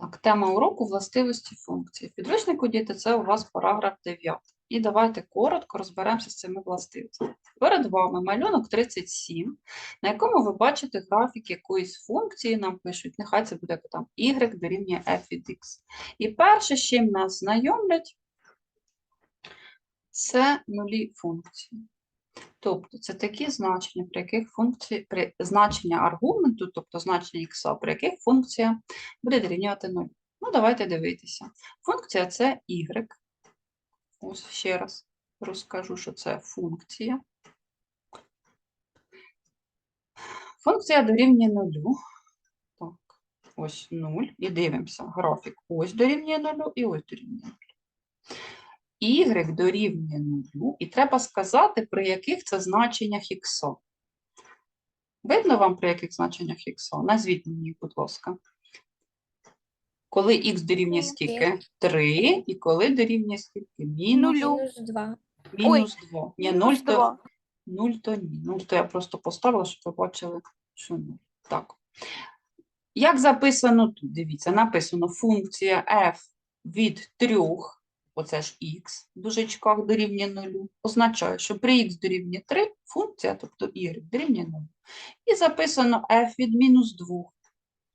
Так, тема уроку властивості функцій. В підручнику діти це у вас параграф 9. І давайте коротко розберемося з цими властивостями. Перед вами малюнок 37, на якому ви бачите графік якоїсь функції, нам пишуть, нехай це буде там y дорівнює f від x. І перше, з чим нас знайомлять, це нулі функції. Тобто це такі значення, при яких функції, при значення аргументу, тобто значення х, при яких функція буде дорівнювати 0. Ну, давайте дивитися. Функція це y. Ось ще раз розкажу, що це функція. Функція дорівнює 0. Так, ось 0. І дивимося. Графік ось дорівнює 0 і ось дорівнює 0 y дорівнює 0, і треба сказати, при яких це значеннях х. Видно вам, при яких значеннях х? Назвіть мені, будь ласка. Коли х дорівнює скільки? 3, і коли дорівнює скільки? Мінус, 2. мінус 2. Ні, 0 Мінус то, 2. 0 то ні. 0 то я просто поставила, щоб ви бачили, що 0. Так. Як записано тут? Дивіться, написано функція f від 3 оце ж х в дужечках дорівнює 0, означає, що при х дорівнює 3 функція, тобто y, дорівнює 0. І записано f від мінус 2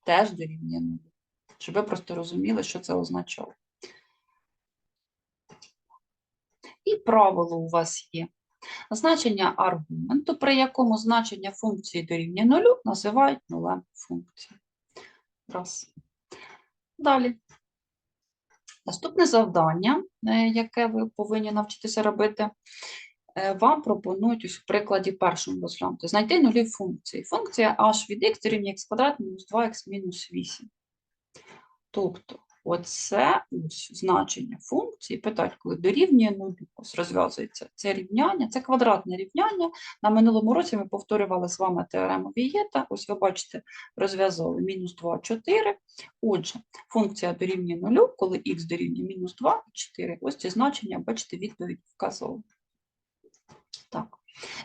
теж дорівнює 0. Щоб ви просто розуміли, що це означає. І правило у вас є. Значення аргументу, при якому значення функції дорівнює 0, називають нулем функції. Раз. Далі. Наступне завдання, е, яке ви повинні навчитися робити, е, вам пропонують ось в прикладі першому розглянути. Знайти нулі функції. Функція h від x дорівнює x квадрат мінус 2х мінус 8. Тобто, оце ось значення функції, питають, коли дорівнює нулю, ось розв'язується це рівняння, це квадратне рівняння. На минулому році ми повторювали з вами теорему Вієта. Ось ви бачите, розв'язали мінус 2, 4. Отже, функція дорівнює нулю, коли х дорівнює мінус 2 і 4. Ось ці значення, бачите, відповідь вказала. Так.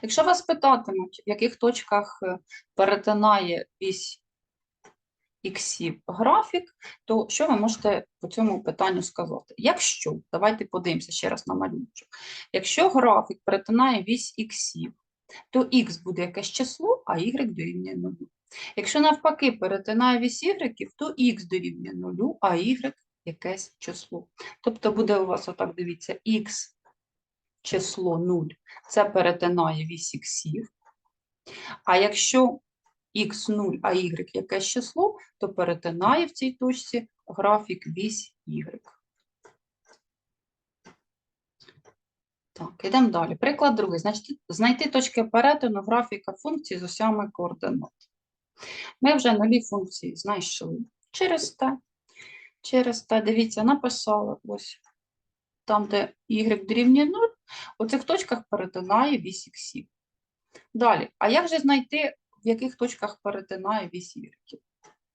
Якщо вас питатимуть, в яких точках е, перетинає вісь іксів графік, то що ви можете по цьому питанню сказати? Якщо, давайте подивимося ще раз на малюночок. Якщо графік перетинає вісь іксів, то х буде якесь число, а y дорівнює 0. Якщо навпаки перетинає вісь y, то х дорівнює 0, а y якесь число. Тобто буде у вас отак, дивіться, х число 0, це перетинає вісь іксів. А якщо x0, а y якесь число, то перетинає в цій точці графік вісь y. Так, йдемо далі. Приклад другий. Значить, знайти точки перетину графіка функції з осями координат. Ми вже нові функції знайшли. Через те, через те, дивіться, написали ось там, де y дорівнює 0, у цих точках перетинає вісь іксів. Далі, а як же знайти, в яких точках перетинає y?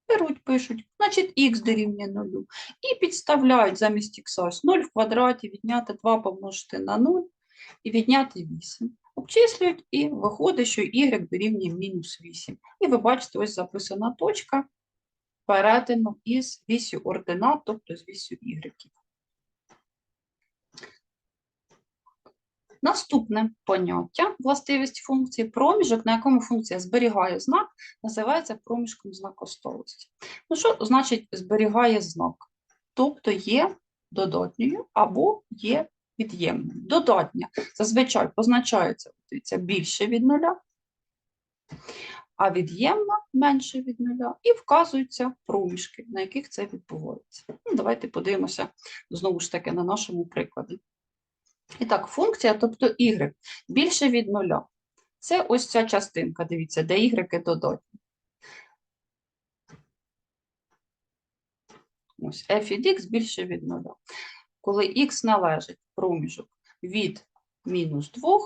Беруть, пишуть, значить, х дорівнює 0. І підставляють замість х ось 0 в квадраті, відняти 2 помножити на 0 і відняти 8. Обчислюють і виходить, що y дорівнює мінус 8. І ви бачите, ось записана точка перетину із вісю ординат, тобто з вісю y. Наступне поняття властивість функції проміжок, на якому функція зберігає знак, називається проміжком знакостовості. Ну, що значить зберігає знак? Тобто є додатньою або є від'ємною. Додатня зазвичай позначається більше від нуля, а від'ємна менше від нуля, і вказуються проміжки, на яких це відбувається. Ну, давайте подивимося знову ж таки на нашому прикладі. І так, функція, тобто y, більше від нуля. Це ось ця частинка, дивіться, де y додатні. Ось f від x більше від нуля. Коли x належить проміжок від мінус 2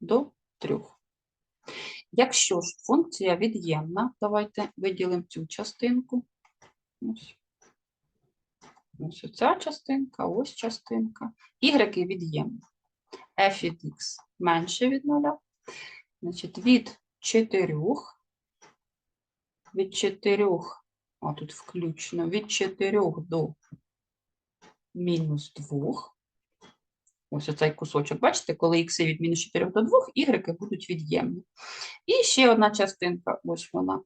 до 3. Якщо ж функція від'ємна, давайте виділимо цю частинку. Ось. Ось ця частинка, ось частинка. Y від'ємна. f від x менше від 0. Значить, від 4, від 4 а тут включно від 4 до мінус 2. Ось оцей кусочок. Бачите, коли х від мінус 4 до 2, y будуть від'ємні. І ще одна частинка, ось вона.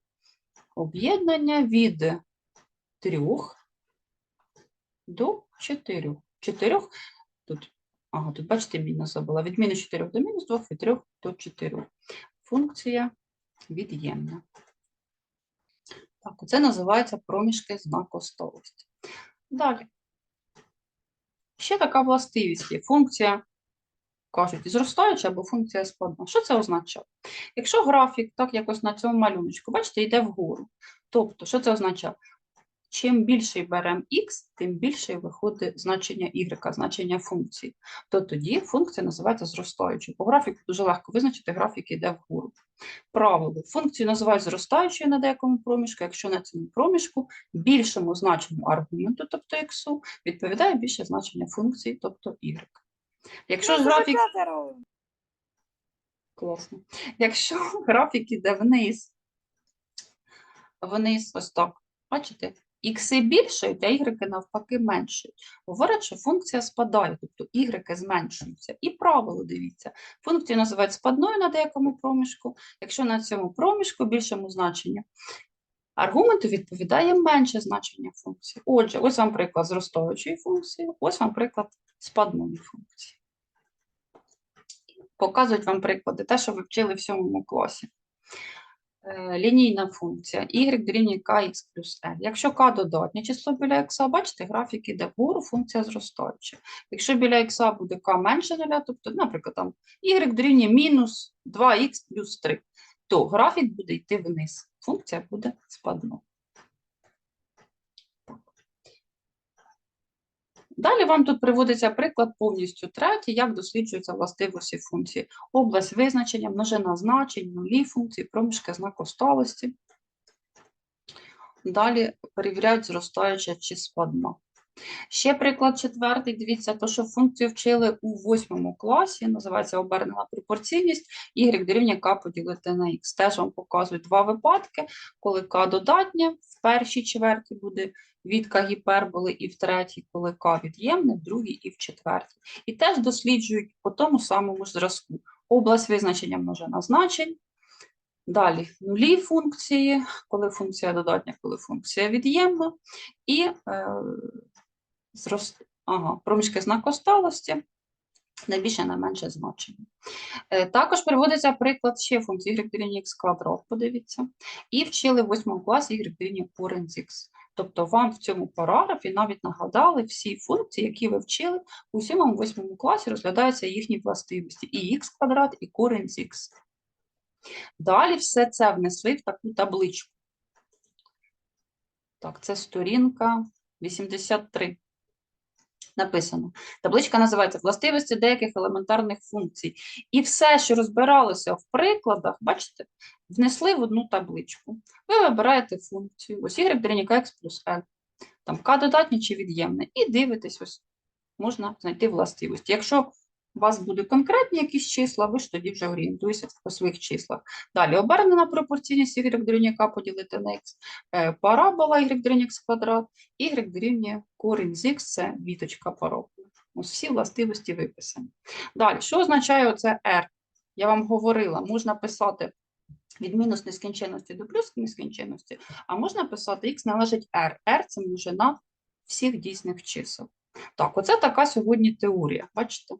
Об'єднання від 3 до 4. 4 тут, ага, тут бачите, мінус була. Від мінус 4 до мінус 2, від 3 до 4. Функція від'ємна. Так, це називається проміжки знакостовості. Далі. Ще така властивість є. Функція, кажуть, зростаюча або функція складна. Що це означає? Якщо графік, так якось на цьому малюночку, бачите, йде вгору. Тобто, що це означає? Чим більший беремо х, тим більше виходить значення y, значення функції. То тоді функція називається зростаючою. По графіку дуже легко визначити, графік йде вгору. Правило. Функцію називають зростаючою на деякому проміжку, якщо на цьому проміжку більшому значенню аргументу, тобто x, відповідає більше значення функції, тобто y. Якщо ж графік Класно. Якщо графік іде вниз, вниз ось так, бачите, ікси більшають, а ігреки навпаки меншають. Говорять, що функція спадає, тобто ігреки зменшуються. І правило, дивіться, функцію називають спадною на деякому проміжку, якщо на цьому проміжку більшому значенню аргументу відповідає менше значення функції. Отже, ось вам приклад зростаючої функції, ось вам приклад спадної функції показують вам приклади, те, що ви вчили в сьомому класі. Е, Лінійна функція y дорівнює kx плюс n. Якщо k додатнє число біля x, бачите, графік іде вгору, функція зростаюча. Якщо біля x буде k менше 0, тобто, наприклад, там y дорівнює мінус 2х плюс 3, то графік буде йти вниз. Функція буде спадною. Далі вам тут приводиться приклад повністю третій, як досліджуються властивості функції. Область визначення, множина значень, нулі функції, проміжки знаку сталості. Далі перевіряють зростаюча чи складна. Ще приклад четвертий. Дивіться, то, що функцію вчили у восьмому класі, називається обернена пропорційність, y дорівнює k поділити на x. Теж вам показують два випадки, коли k додатнє, в першій чверті буде від k гіперболи, і в третій, коли k від'ємне, в другій і в четвертій. І теж досліджують по тому самому зразку. Область визначення множина значень. Далі нулі функції, коли функція додатня, коли функція від'ємна, і е, зрост... ага, проміжки знакосталості, найбільше найменше значення. Е, також приводиться приклад ще функції y дорівнює x квадрат, подивіться. І вчили в 8 класі y дорівнює корінь з x. Тобто вам в цьому параграфі навіть нагадали всі функції, які ви вчили у 7-8 класі, розглядаються їхні властивості. І х квадрат, і корінь з х. Далі все це внесли в таку табличку. Так, це сторінка 83. Написано. Табличка називається Властивості деяких елементарних функцій. І все, що розбиралося в прикладах, бачите, внесли в одну табличку. Ви вибираєте функцію, ось y дорівнює x плюс l, там k додатнє чи від'ємне, і дивитесь, ось можна знайти властивості. Якщо у вас будуть конкретні якісь числа, ви ж тоді вже орієнтуєтеся по своїх числах. Далі обернена пропорційність y дорівнює k поділити на x, е, парабола y дорівнює квадрат, y дорівнює корінь з x, це віточка параболи. Ось всі властивості виписані. Далі, що означає оце r? Я вам говорила, можна писати від мінус нескінченності до плюс нескінченності, а можна писати x належить r. r – це множина всіх дійсних чисел. Так, оце така сьогодні теорія, бачите?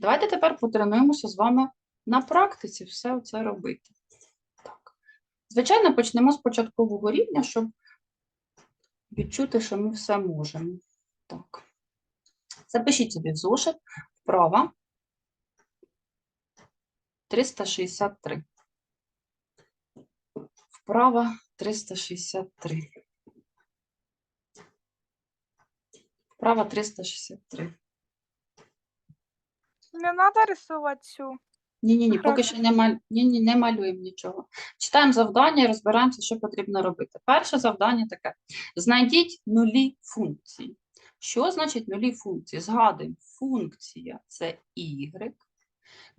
Давайте тепер потренуємося з вами на практиці все це робити. Так. Звичайно, почнемо з початкового рівня, щоб відчути, що ми все можемо. Так. Запишіть собі в зошит вправа 363. Вправа 363. Вправа 363. Не надо рисувати цю. Ні, ні, ні, поки що не, маль... ні, ні, не малюємо нічого. Читаємо завдання і розбираємося, що потрібно робити. Перше завдання таке: знайдіть нулі функції. Що значить нулі функції? Згадуємо, функція це y.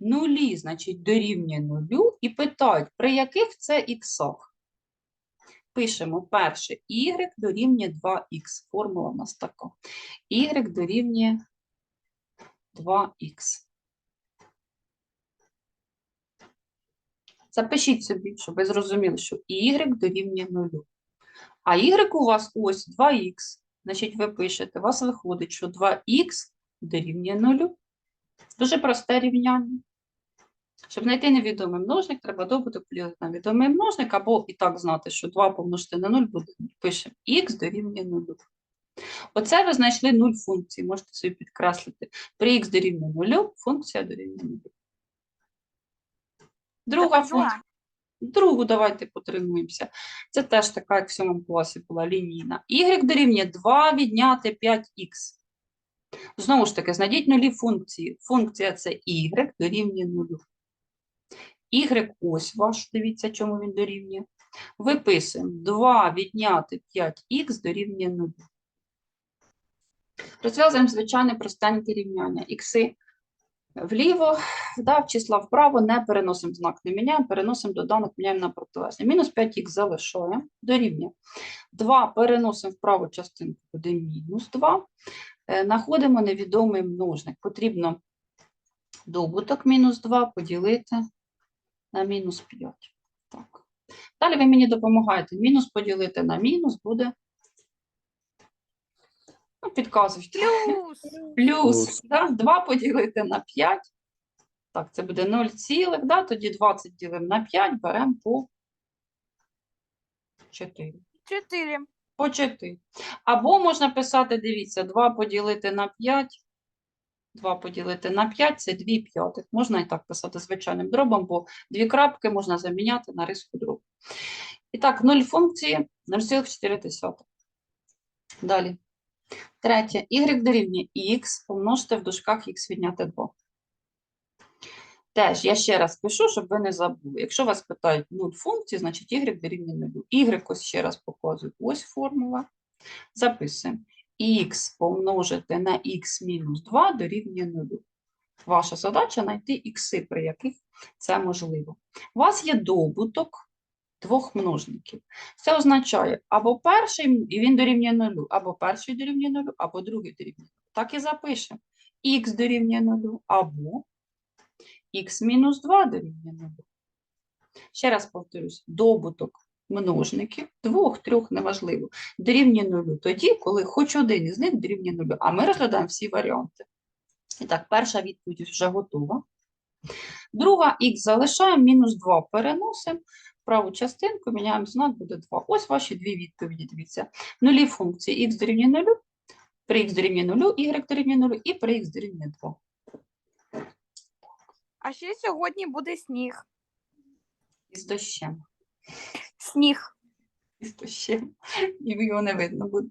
Нулі, значить, дорівнює нулю, і питають, при яких це іксах. Пишемо перше y дорівнює 2х. Формула у нас така. y дорівнює 2х. Запишіть собі, щоб ви зрозуміли, що y дорівнює 0. А y у вас ось 2х. Значить, ви пишете, у вас виходить, що 2х дорівнює 0. Дуже просте рівняння. Щоб знайти невідомий множник, треба поділити на відомий множник, або і так знати, що 2 помножити на 0 буде Пишемо х дорівнює 0. Оце ви знайшли 0 функції, можете собі підкреслити. При х дорівнює 0, функція дорівнює 0. Друга функція. Другу давайте потренуємося. Це теж така, як в сьомому класі була лінійна. Y дорівнює 2 відняти 5х. Знову ж таки, знайдіть нулі функції. Функція це y дорівнює 0. Y ось ваш, дивіться, чому він дорівнює. Виписуємо 2 відняти 5х дорівнює 0. Розв'язуємо звичайне простеньке рівняння. Ікси вліво, да, числа вправо, не переносимо знак, не міняємо, переносимо доданок, міняємо на протилежний. Мінус 5х залишаємо, дорівнює. 2 переносимо в праву частинку, буде мінус 2. Е, Знаходимо невідомий множник. Потрібно добуток мінус 2 поділити на мінус 5. Так. Далі ви мені допомагаєте. Мінус поділити на мінус буде. Ну, підказуйте. Плюс. Плюс, Плюс. да? 2 поділити на 5. Так, це буде 0 цілих, да? тоді 20 ділимо на 5, беремо по 4. 4. По 4. Або можна писати, дивіться, 2 поділити на 5. 2 поділити на 5 це 2 п'ятих. Можна і так писати звичайним дробом, бо дві крапки можна заміняти на риску дробу. І так, 0 функції 0,4. Далі. Третє. Y дорівнює x помножити в дужках x відняти 2. Теж я ще раз пишу, щоб ви не забули. Якщо вас питають 0 функції, значить y дорівнює 0. Y ось ще раз показую. Ось формула. Записуємо. x помножити на x мінус 2 дорівнює 0. Ваша задача знайти ікси, при яких це можливо. У вас є добуток двох множників. Це означає або перший, він дорівнює 0, або перший дорівнює 0, або другий дорівнює 0. Так і запишемо. х дорівнює 0, або х мінус 2 дорівнює 0. Ще раз повторюсь, добуток множників, двох, трьох, неважливо, дорівнює 0 тоді, коли хоч один із них дорівнює 0. А ми розглядаємо всі варіанти. І так, перша відповідь вже готова. Друга х залишаємо, мінус 2 переносимо. Праву частинку міняємо знак, буде 2. Ось ваші дві відповіді, дивіться. Нулі функції х дорівнює 0, при х дорівнює 0, y дорівнює 0 і при х дорівнює 2. А ще сьогодні буде сніг. Із дощем. Сніг. Із дощем. І його не видно буде.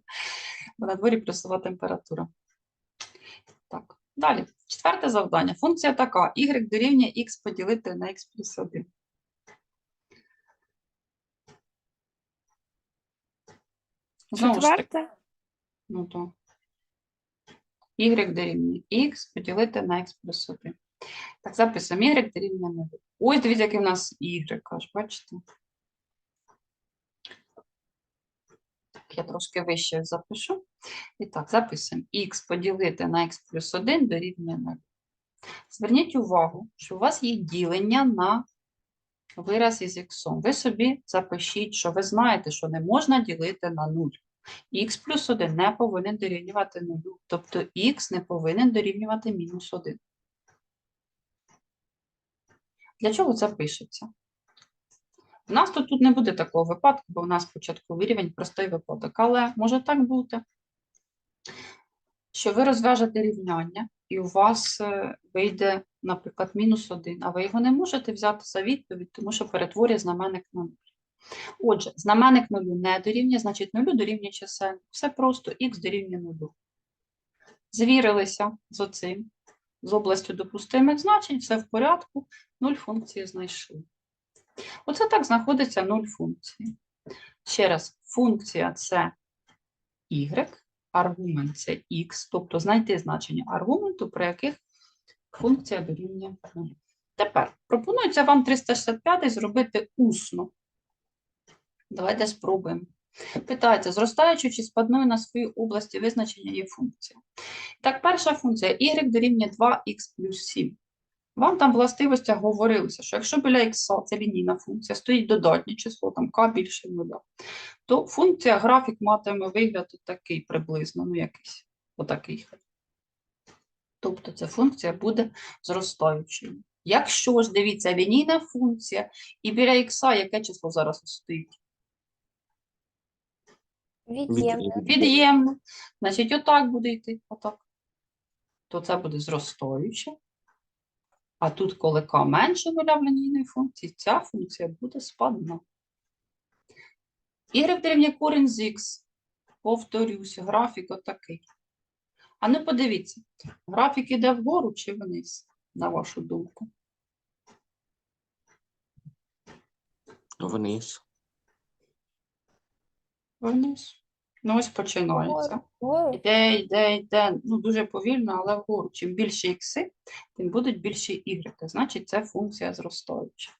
Бо на дворі плюсова температура. Так, далі. Четверте завдання. Функція така. y дорівнює х поділити на х плюс 1. Знову ж таки, Четверте. Ну то. Y дорівнює X поділити на X плюс 1. Так, записуємо Y дорівнює 0. Ось дивіться, який в нас Y, аж бачите? Я трошки вище запишу. І так, записуємо X поділити на X плюс 1 дорівнює 0. Зверніть увагу, що у вас є ділення на вираз із X. Ви собі запишіть, що ви знаєте, що не можна ділити на 0. Х плюс 1 не повинен дорівнювати 0, тобто х не повинен дорівнювати мінус 1. Для чого це пишеться? У нас тут, тут не буде такого випадку, бо у нас початковий рівень простий випадок, але може так бути, що ви розв'яжете рівняння, і у вас е, вийде, наприклад, мінус 1, а ви його не можете взяти за відповідь, тому що перетворює знаменник на 0. Отже, знаменник нулю не дорівнює, значить нулю дорівнює чисельник. Все просто х дорівнює нулю. Звірилися з оцим, з областю допустимих значень, все в порядку, нуль функції знайшли. Оце так знаходиться нуль функції. Ще раз, функція це y, аргумент це x, тобто знайти значення аргументу, при яких функція дорівнює 0. Тепер пропонується вам 365 зробити усно. Давайте спробуємо. Питається, зростаючи чи спадною на своїй області визначення є функція. Так, перша функція y дорівнює 2х плюс 7. Вам там в властивостях говорилося, що якщо біля х це лінійна функція, стоїть додатнє число, там k більше нуля, то функція графік матиме вигляд такий приблизно, ну якийсь, отакий. Тобто ця функція буде зростаючою. Якщо ж, дивіться, лінійна функція, і біля х яке число зараз стоїть? Від'ємне. Від'ємне. Значить, отак буде йти, отак. То це буде зростаюче. А тут, коли k менше нуля в лінійній функції, ця функція буде спадна. Y дорівнює корінь з х. Повторюсь, графік отакий. А ну подивіться, графік іде вгору чи вниз, на вашу думку? Вниз. Вниз. Ну, ось починається. Йде, йде, йде, ну дуже повільно, але вгору. Чим більше ікси, тим будуть більші ігреки. Значить, це функція зростаюча.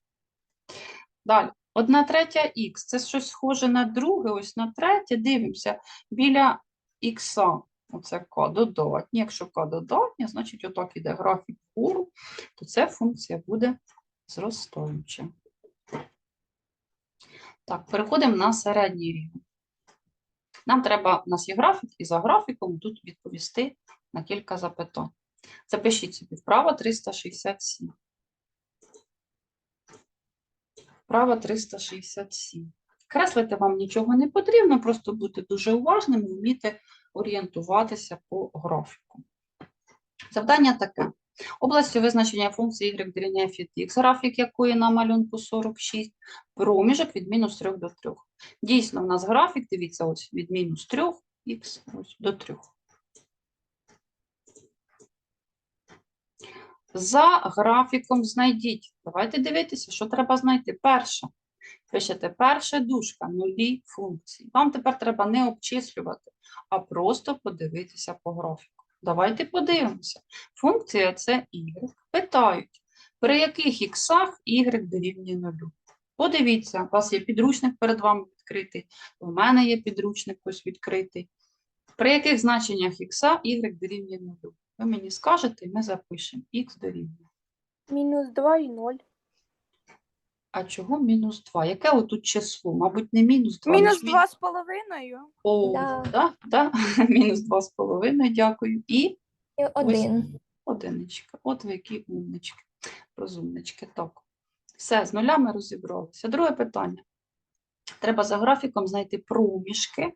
Далі. Одна третя х. Це щось схоже на друге, ось на третє. Дивимося. Біля х, оце k додатнє. Якщо k додатнє, значить отак іде графік вгору, то ця функція буде зростаюча. Так, переходимо на середній рівень. Нам треба, у нас є графік, і за графіком тут відповісти на кілька запитань. Запишіть собі вправо 367. Вправо 367. Креслити вам нічого не потрібно, просто бути дуже уважним і вміти орієнтуватися по графіку. Завдання таке. Областю визначення функції y дорівнює від x, графік якої на малюнку 46, проміжок від мінус 3 до 3. Дійсно, в нас графік, дивіться, ось від мінус 3 х ось до 3. За графіком знайдіть. Давайте дивитися, що треба знайти. Перше. Пишете перша дужка, нулі функції. Вам тепер треба не обчислювати, а просто подивитися по графіку. Давайте подивимося. Функція це y. Питають, при яких іксах y дорівнює нулю. Подивіться, у вас є підручник перед вами відкритий, у мене є підручник ось відкритий. При яких значеннях х y дорівнює нулю? Ви мені скажете, і ми запишемо х дорівнює. Мінус 2 і 0. А чого мінус 2? Яке отут число? Мабуть, не мінус 2. Мінус два з половиною. О, Да. да, да. мінус 2,5, дякую. І І 1. одиничка. От ви які умнички, розумнички. Так. Все, з нулями розібралися. Друге питання. Треба за графіком знайти проміжки,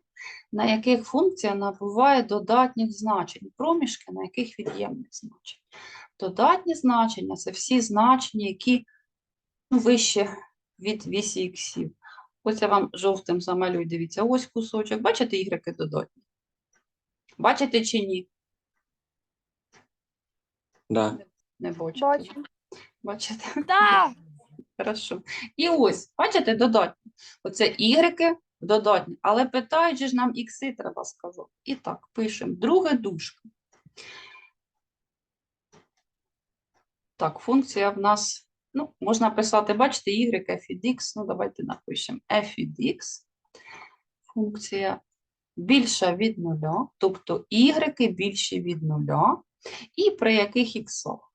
на яких функція набуває додатніх значень. Проміжки, на яких від'ємних значень. Додатні значення це всі значення, які вище від вісі іксів. Ось я вам жовтим замалюю, дивіться, ось кусочок. Бачите, ігреки додатні? Бачите чи ні? Да. Не бачите. Бачу. Бачите? Так. Хорошо. І ось, бачите, додатні. Оце ігреки додатні. Але питають же ж нам ікси, треба сказати. І так, пишемо. Друге дужка. Так, функція в нас, ну, можна писати, бачите, y f від x. Ну, давайте напишемо f від x. Функція більша від нуля, тобто y більші від нуля. І при яких іксах?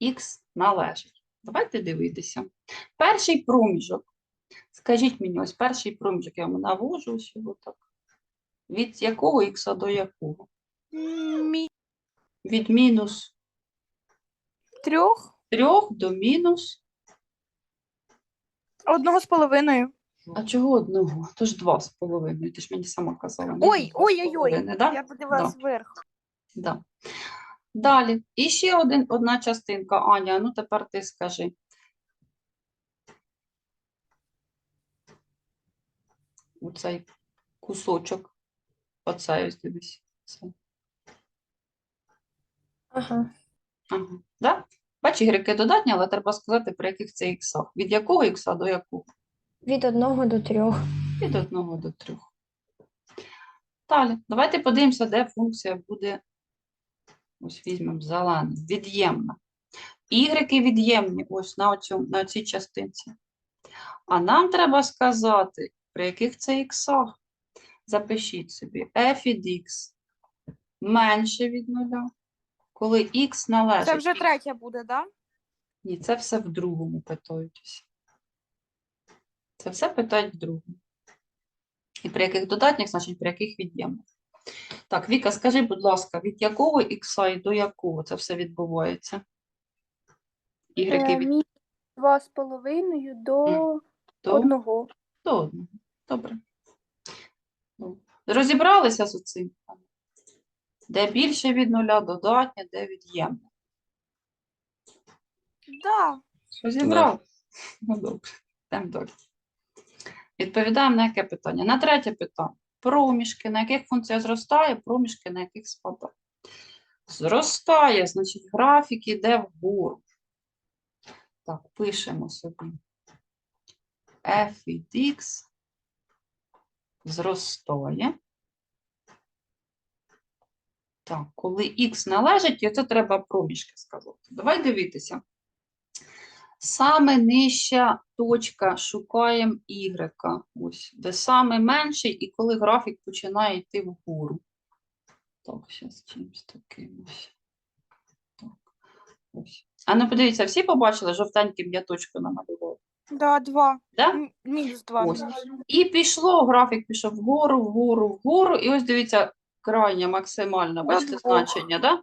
Х належить. Давайте дивитися. Перший проміжок. Скажіть мені, ось перший проміжок я вам навожу ось його так. Від якого х до якого? Мі... Від мінус Трьох. 3 до мінус. Одного з половиною. А чого одного? Тож два з половиною. Ти ж мені сама казала. Ой, від два з ой, ой, ой. половиною, да? Я подивилась зверху. Да. Далі. І ще один, одна частинка. Аня, ну тепер ти скажи. Оцей кусочок. Оцей ось дивись. Ага. Ага. Да? Бач, ігреки додатні, але треба сказати, при яких це іксах. Від якого ікса до якого? Від 1 до 3. Від 1 до 3. Далі. Давайте подивимося, де функція буде. Ось візьмемо зелений. Від'ємна. Ігреки від'ємні ось на, оцю, на цій частинці. А нам треба сказати, при яких це іксах. Запишіть собі f від x менше від нуля, коли x належить. Це вже третя буде, да? Ні, це все в другому питають. Це все питають в другому. І при яких додатніх, значить, при яких від'ємних. Так, Віка, скажи, будь ласка, від якого ікса і до якого це все відбувається? Ігреки Е, від Мінус два з половиною до до, одного. до одного. Добре. Ну, Розібралися з цим? Де більше від нуля, додатнє, де від'ємне. Да. Розібрали? Ну, добре. Йдемо далі. Відповідаємо на яке питання? На третє питання. Проміжки, на яких функція зростає, проміжки, на яких спадає. Зростає, значить, графік іде вгору. Так, пишемо собі. f від x зростає. Так, коли x належить, і це треба проміжки сказати. Давай дивитися. Саме нижча точка шукаємо y. Ось, де саме менший, і коли графік починає йти вгору. Так, зараз чимось таким ось. Так, ось. А ну подивіться, всі побачили, жовтеньким я точку намалювала. Да, два. Да? Мінус два. Ось. І пішло, графік пішов вгору, вгору, вгору. І ось дивіться, крайня максимальна, До бачите, значення, да?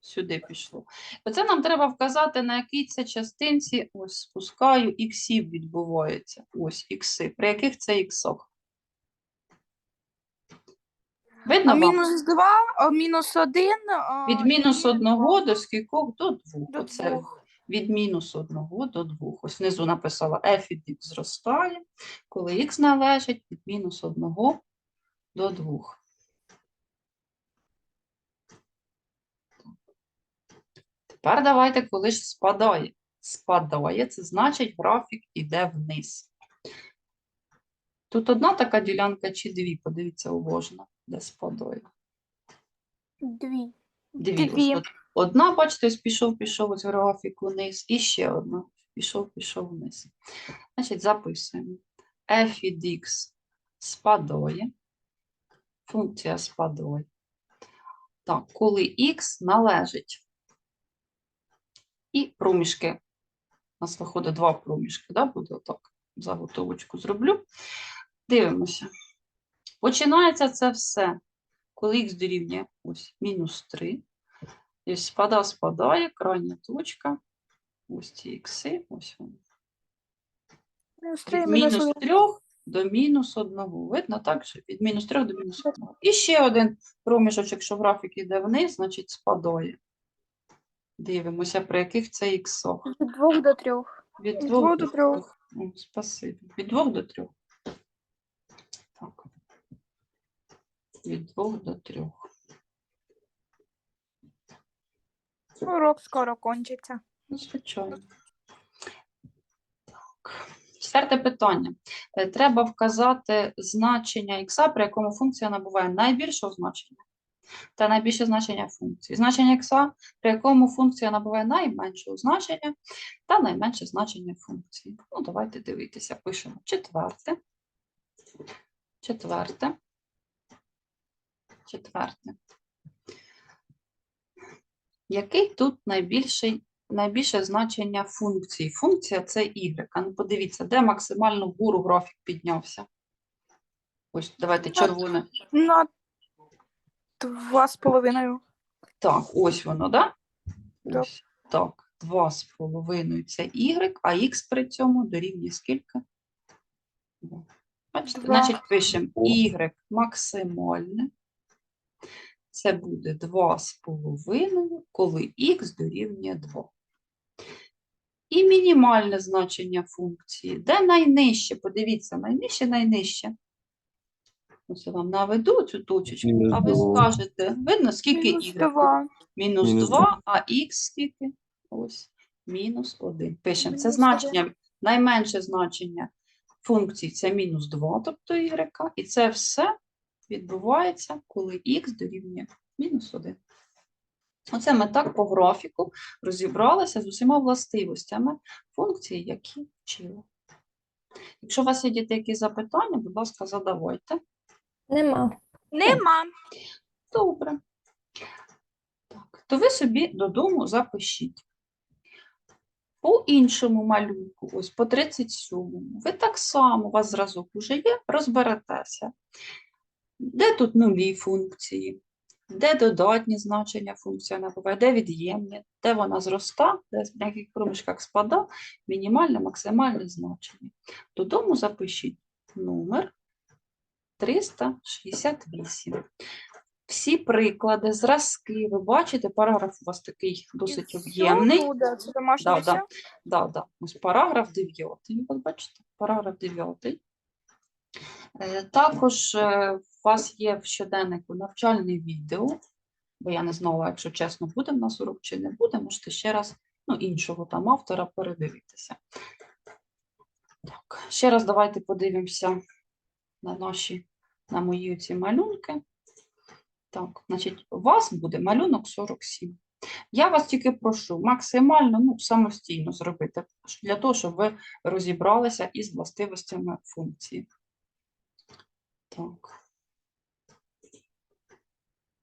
Сюди пішло. Оце нам треба вказати, на якій це частинці, ось спускаю, іксів відбувається. Ось ікси. При яких це іксах? Видно А вам? мінус два, а мінус один. а, Від мінус і одного до скількох? До двох. До Оце двох. від мінус одного до двох. Ось внизу написала f від x зростає, коли x належить від мінус одного до двох. Тепер давайте, коли ж спадає. Спадає, це значить графік іде вниз. Тут одна така ділянка чи дві, подивіться уважно, де спадає. Дві. Дві. Дві. Одна, бачите, ось пішов, пішов ось графік вниз, і ще одна. Пішов, пішов вниз. Значить, записуємо. f від x спадає. Функція спадає. Так, коли x належить. І проміжки. У нас виходить два проміжки, да? буде отак. Заготовочку зроблю. Дивимося. Починається це все, коли х дорівнює ось мінус 3. І ось спада, спадає, крайня точка. Ось ці ікси, ось вони. Від мінус мінус 3 до мінус 1. Видно так, що від мінус 3 до мінус 1. І ще один проміжочок, якщо графік йде вниз, значить спадає. Дивимося, при яких це іксах. Від двох до трьох. Від двох до трьох. О, спасибі. Від 2 до 3. Так. Від 2 до 3. Урок скоро кончиться. Ну, звичайно. Так. Четверте питання. Е, Треба вказати значення х, при якому функція набуває найбільшого значення та найбільше значення функції. Значення х, при якому функція набуває найменшого значення та найменше значення функції. Ну, давайте дивитися. Пишемо четверте. Четверте. Четверте. Який тут найбільший, найбільше значення функції? Функція це y. Ну подивіться, де максимально вгору графік піднявся. Ось, давайте червоне. На два з половиною. Так, ось воно, да? Да. Ось, так, 2 з половиною це y, а х при цьому дорівнює скільки? Два. Бачите, Два. значить пишемо y максимальне. Це буде 2 з половиною, коли х дорівнює 2. І мінімальне значення функції. Де найнижче? Подивіться, найнижче, найнижче. Ось я вам наведу цю точечку, Мінус а ви два. скажете, видно, скільки Мінус два. Мінус Мінус 2, а х скільки? Ось, мінус 1. Пишемо. Це Мінус значення, найменше значення функції це мінус 2, тобто y, і це все відбувається, коли х дорівнює мінус 1. Оце ми так по графіку розібралися з усіма властивостями функції, які вчили. Якщо у вас є діти якісь запитання, будь ласка, задавайте. Нема. Нема. Добре. Так, то ви собі додому запишіть. По іншому малюнку, ось по 37-му, ви так само, у вас зразок уже є, розберетеся. Де тут нулі функції, де додатні значення функція набуває, де від'ємні, де вона зроста, де в яких проміжках спада, мінімальне, максимальне значення. Додому запишіть номер 368. Всі приклади, зразки, ви бачите, параграф у вас такий досить об'ємний. Да, да, да, да. Ось параграф 9. От бачите, параграф 9. Е, Також е, у вас є в щоденнику навчальне відео, бо я не знала, якщо чесно, буде в нас урок чи не буде, можете ще раз ну, іншого там автора передивитися. Так, ще раз давайте подивимося на наші, на мої ці малюнки. Так, значить, у вас буде малюнок 47. Я вас тільки прошу максимально ну, самостійно зробити, для того, щоб ви розібралися із властивостями функції. Так.